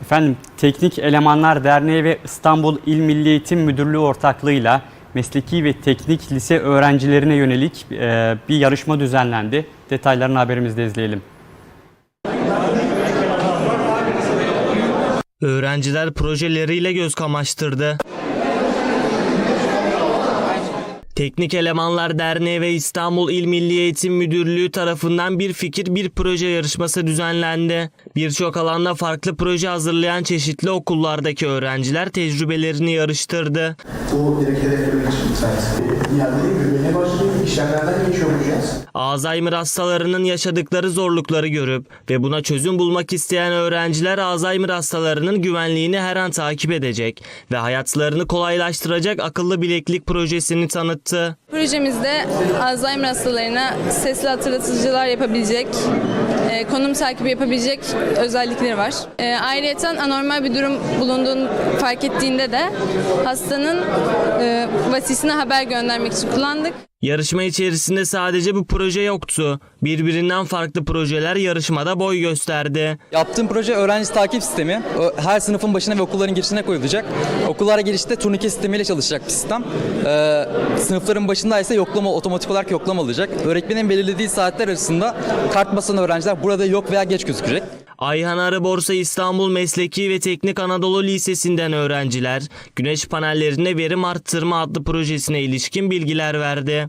Efendim Teknik Elemanlar Derneği ve İstanbul İl Milli Eğitim Müdürlüğü ortaklığıyla mesleki ve teknik lise öğrencilerine yönelik e, bir yarışma düzenlendi. Detaylarını haberimizde izleyelim. Öğrenciler projeleriyle göz kamaştırdı. Teknik Elemanlar Derneği ve İstanbul İl Milli Eğitim Müdürlüğü tarafından bir fikir bir proje yarışması düzenlendi. Birçok alanda farklı proje hazırlayan çeşitli okullardaki öğrenciler tecrübelerini yarıştırdı. Bu direkt hedeflemek için sayesinde. Yani güvene başlayıp işlemlerden geçiyor olacağız. Alzheimer hastalarının yaşadıkları zorlukları görüp ve buna çözüm bulmak isteyen öğrenciler Alzheimer hastalarının güvenliğini her an takip edecek ve hayatlarını kolaylaştıracak akıllı bileklik projesini tanıttı. Projemizde Alzheimer hastalarına sesli hatırlatıcılar yapabilecek, e, konum takibi yapabilecek özellikleri var. E, ayrıca anormal bir durum bulunduğunu fark ettiğinde de hastanın e, vasisine haber göndermek için kullandık. Yarışma içerisinde sadece bu proje yoktu. Birbirinden farklı projeler yarışmada boy gösterdi. Yaptığım proje öğrenci takip sistemi. Her sınıfın başına ve okulların girişine koyulacak. Okullara girişte turnike sistemiyle çalışacak bir sistem. Ee, sınıfların başında ise yoklama, otomatik olarak yoklama alacak. Öğretmenin belirlediği saatler arasında kart basan öğrenciler burada yok veya geç gözükecek. Ayhan Arı Borsa İstanbul Mesleki ve Teknik Anadolu Lisesi'nden öğrenciler güneş panellerine verim arttırma adlı projesine ilişkin bilgiler verdi.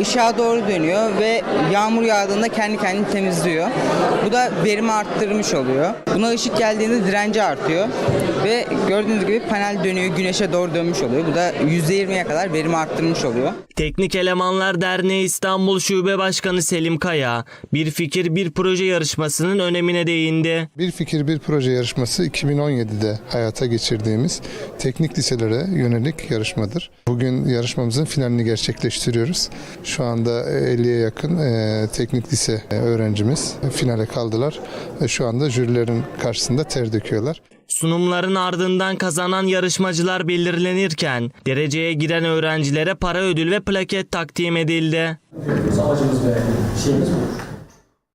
ışığa doğru dönüyor ve yağmur yağdığında kendi kendini temizliyor. Bu da verimi arttırmış oluyor. Buna ışık geldiğinde direnci artıyor ve gördüğünüz gibi panel dönüyor, güneşe doğru dönmüş oluyor. Bu da %20'ye kadar verimi arttırmış oluyor. Teknik Elemanlar Derneği İstanbul Şube Başkanı Selim Kaya, bir fikir bir proje yarışmasının önemine değindi. Bir Fikir Bir Proje yarışması 2017'de hayata geçirdiğimiz teknik liselere yönelik yarışmadır. Bugün yarışmamızın finalini gerçekleştiriyoruz. Şu anda 50'ye yakın e, teknik lise e, öğrencimiz finale kaldılar. ve Şu anda jürilerin karşısında ter döküyorlar. Sunumların ardından kazanan yarışmacılar belirlenirken dereceye giren öğrencilere para ödül ve plaket takdim edildi. Amacımız ve şeyimiz bu.